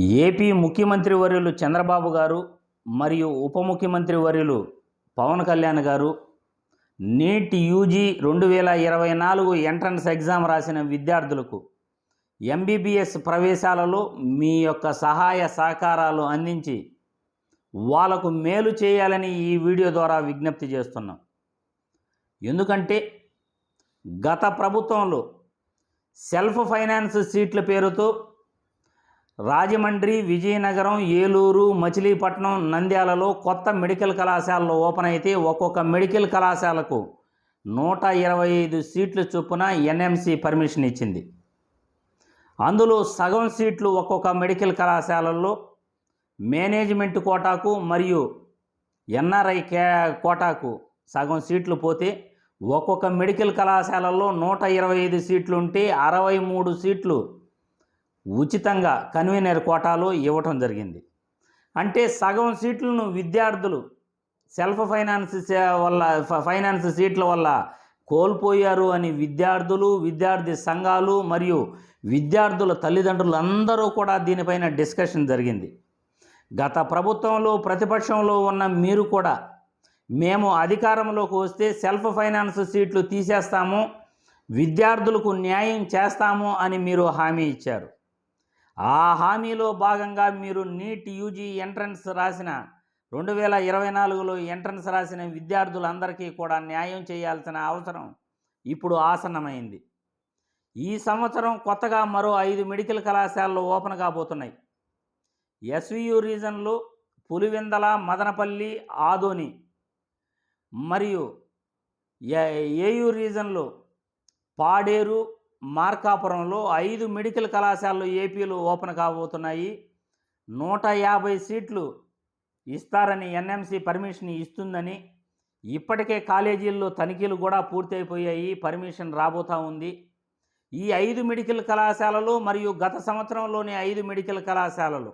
AP ముఖ్యమంత్రి వర్యులు చంద్రబాబు గారు మరియు ఉప ముఖ్యమంత్రి వర్యులు పవన్ కళ్యాణ్ గారు నీట్ యూజీ రెండు వేల ఇరవై నాలుగు ఎంట్రన్స్ ఎగ్జామ్ రాసిన విద్యార్థులకు ఎంబీబీఎస్ ప్రవేశాలలో మీ యొక్క సహాయ సహకారాలు అందించి వాళ్ళకు మేలు చేయాలని ఈ వీడియో ద్వారా విజ్ఞప్తి చేస్తున్నాం. ఎందుకంటే గత ప్రభుత్వంలో సెల్ఫ్ ఫైనాన్స్ సీట్ల పేరుతో రాజమండ్రి విజయనగరం ఏలూరు మచిలీపట్నం నంద్యాలలో కొత్త మెడికల్ కళాశాలలు ఓపెన్ అయితే ఒక్కొక్క మెడికల్ కళాశాలకు నూట ఇరవై ఐదు సీట్ల చొప్పున ఎన్ఎంసి పర్మిషన్ ఇచ్చింది. అందులో సగం సీట్లు ఒక్కొక్క మెడికల్ కళాశాలల్లో మేనేజ్మెంట్ కోటాకు మరియు ఎన్ఆర్ఐ కే కోటాకు సగం సీట్లు పోతే ఒక్కొక్క మెడికల్ కళాశాలల్లో నూట ఇరవై ఐదు సీట్లు ఉంటే అరవై మూడు సీట్లు ఉచితంగా కన్వీనర్ కోటాలో ఇవ్వటం జరిగింది. అంటే సగం సీట్లను విద్యార్థులు సెల్ఫ్ ఫైనాన్స్ వల్ల ఫ- ఫైనాన్స్ సీట్ల వల్ల కోల్పోయారు అని విద్యార్థులు విద్యార్థి సంఘాలు మరియు విద్యార్థుల తల్లిదండ్రులు అందరూ కూడా దీనిపైన డిస్కషన్ జరిగింది. గత ప్రభుత్వంలో ప్రతిపక్షంలో ఉన్న మీరు కూడా మేము అధికారంలోకి వస్తే సెల్ఫ్ ఫైనాన్స్ సీట్లు తీసేస్తాము విద్యార్థులకు న్యాయం చేస్తాము అని మీరు హామీ ఇచ్చారు. ఆ హామీలో భాగంగా మీరు నీట్ యూజీ ఎంట్రన్స్ రాసిన రెండు వేల ఇరవై నాలుగులో ఎంట్రన్స్ రాసిన విద్యార్థులందరికీ కూడా న్యాయం చేయాల్సిన అవసరం ఇప్పుడు ఆసన్నమైంది. ఈ సంవత్సరం కొత్తగా మరో ఐదు మెడికల్ కళాశాలలు ఓపెన్ కాబోతున్నాయి. ఎస్వియు రీజన్లు పులివెందల మదనపల్లి ఆదోని మరియు ఏ- ఏయు రీజన్లు పాడేరు మార్కాపురంలో ఐదు మెడికల్ కళాశాలలు ఏపీలో ఓపెన్ కాబోతున్నాయి. నూట యాభై సీట్లు ఇస్తారని ఎన్ఎంసి పర్మిషన్ ఇస్తుందని ఇప్పటికే కాలేజీల్లో తనిఖీలు కూడా పూర్తయిపోయాయి. పర్మిషన్ రాబోతా ఉంది. ఈ ఐదు మెడికల్ కళాశాలలు మరియు గత సంవత్సరంలోని ఐదు మెడికల్ కళాశాలలు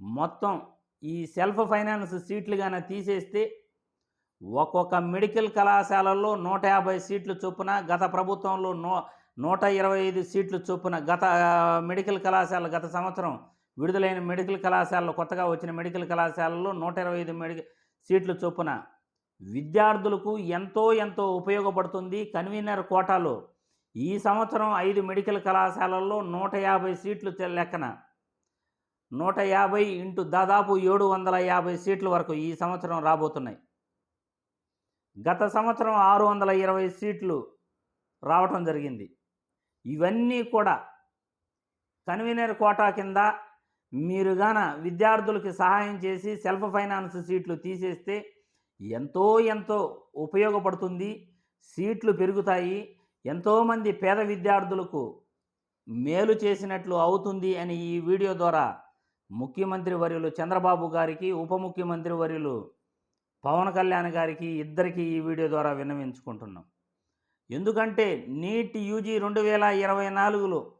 మొత్తం ఈ సెల్ఫ్ ఫైనాన్స్ సీట్లుగానే తీసేస్తే ఒక్కొక్క మెడికల్ కళాశాలల్లో నూట యాభై సీట్లు చొప్పున గత ప్రభుత్వంలో నో నూట ఇరవై ఐదు సీట్లు చొప్పున గత మెడికల్ కళాశాల గత సంవత్సరం విడుదలైన మెడికల్ కళాశాలలో కొత్తగా వచ్చిన మెడికల్ కళాశాలలో నూట ఇరవై ఐదు మెడికల్ సీట్లు చొప్పున విద్యార్థులకు ఎంతో ఎంతో ఉపయోగపడుతుంది కన్వీనర్ కోటాలో. ఈ సంవత్సరం ఐదు మెడికల్ కళాశాలల్లో నూట యాభై సీట్లు లెక్కన. నూట యాభై ఇంటూ దాదాపు ఏడు వందల యాభై సీట్ల వరకు ఈ సంవత్సరం రాబోతున్నాయి. గత సంవత్సరం ఆరు వందల ఇరవై సీట్లు రావటం జరిగింది. ఇవన్నీ కూడా కన్వీనర్ కోటా కింద మీరు గాన విద్యార్థులకి సహాయం చేసి సెల్ఫ్ ఫైనాన్స్ సీట్లు తీసేస్తే ఎంతో ఎంతో ఉపయోగపడుతుంది. సీట్లు పెరుగుతాయి. ఎంతోమంది పేద విద్యార్థులకు మేలు చేసినట్లు అవుతుంది అని ఈ వీడియో ద్వారా ముఖ్యమంత్రి వర్యులు చంద్రబాబు గారికి ఉప ముఖ్యమంత్రి వర్యులు పవన్ కళ్యాణ్ గారికి ఇద్దరికి ఈ వీడియో ద్వారా విన్నవించుకుంటున్నాం. ఎందుకంటే నీట్ యూజీ రెండు వేల ఇరవై నాలుగులో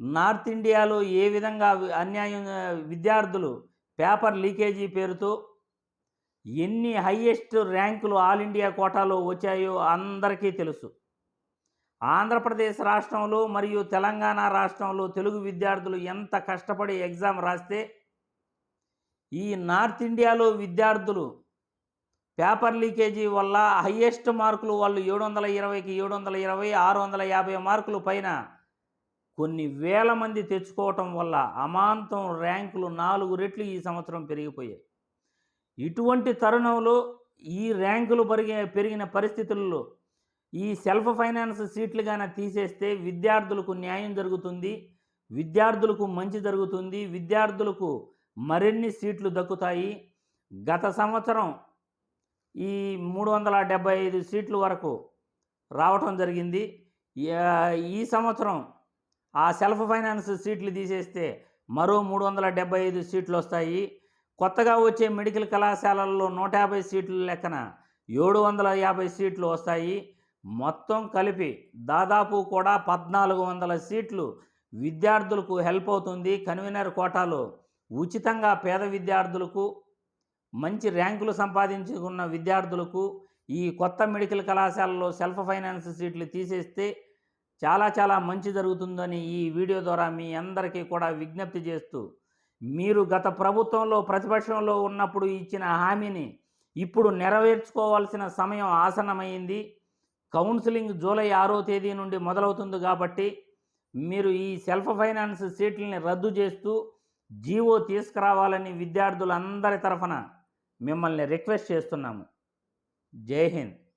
నార్త్ ఇండియాలో ఏ విధంగా అన్యాయం విద్యార్థులు పేపర్ లీకేజీ పేరుతో ఎన్ని హయ్యెస్ట్ ర్యాంకులు ఆల్ ఇండియా కోటాలో వచ్చాయో అందరికీ తెలుసు. ఆంధ్రప్రదేశ్ రాష్ట్రంలో మరియు తెలంగాణ రాష్ట్రంలో తెలుగు విద్యార్థులు ఎంత కష్టపడి ఎగ్జామ్ రాస్తే ఈ నార్త్ ఇండియాలో విద్యార్థులు పేపర్ లీకేజీ వల్ల హయ్యెస్ట్ మార్కులు వాళ్ళు ఏడు వందల ఇరవైకి ఏడు వందల ఇరవై ఆరు వందల యాభై మార్కులు పైన కొన్ని వేల మంది తెచ్చుకోవటం వల్ల అమాంతం ర్యాంకులు నాలుగు రెట్లు ఈ సంవత్సరం పెరిగిపోయాయి. ఇటువంటి తరుణంలో ఈ ర్యాంకులు పెరిగి పెరిగిన పరిస్థితుల్లో ఈ సెల్ఫ్ ఫైనాన్స్ సీట్లుగానే తీసేస్తే విద్యార్థులకు న్యాయం జరుగుతుంది విద్యార్థులకు మంచి జరుగుతుంది విద్యార్థులకు మరిన్ని సీట్లు దక్కుతాయి. గత సంవత్సరం ఈ మూడు వందల డెబ్బై ఐదు సీట్లు వరకు రావటం జరిగింది. ఈ సంవత్సరం ఆ సెల్ఫ్ ఫైనాన్స్ సీట్లు తీసేస్తే మరో మూడు వందల డెబ్బై ఐదు సీట్లు వస్తాయి. కొత్తగా వచ్చే మెడికల్ కళాశాలల్లో నూట యాభై సీట్ల లెక్కన ఏడు వందల యాభై సీట్లు వస్తాయి. మొత్తం కలిపి దాదాపు కూడా పద్నాలుగు వందల సీట్లు విద్యార్థులకు హెల్ప్ అవుతుంది. కన్వీనర్ కోటాలో ఉచితంగా పేద విద్యార్థులకు మంచి ర్యాంకులు సంపాదించుకున్న విద్యార్థులకు ఈ కొత్త మెడికల్ కళాశాలలో సెల్ఫ్ ఫైనాన్స్ సీట్లు తీసేస్తే చాలా చాలా మంచి జరుగుతుందని ఈ వీడియో ద్వారా మీ అందరికీ కూడా విజ్ఞప్తి చేస్తూ మీరు గత ప్రభుత్వంలో ప్రతిపక్షంలో ఉన్నప్పుడు ఇచ్చిన హామీని ఇప్పుడు నెరవేర్చుకోవాల్సిన సమయం ఆసన్నమైంది. కౌన్సిలింగ్ జూలై ఆరో తేదీ నుండి మొదలవుతుంది కాబట్టి మీరు ఈ సెల్ఫ్ ఫైనాన్స్ సీట్లని రద్దు చేస్తూ జీవో తీసుకురావాలని విద్యార్థులందరి తరఫున మిమ్మల్ని రిక్వెస్ట్ చేస్తున్నాము. జై హింద్.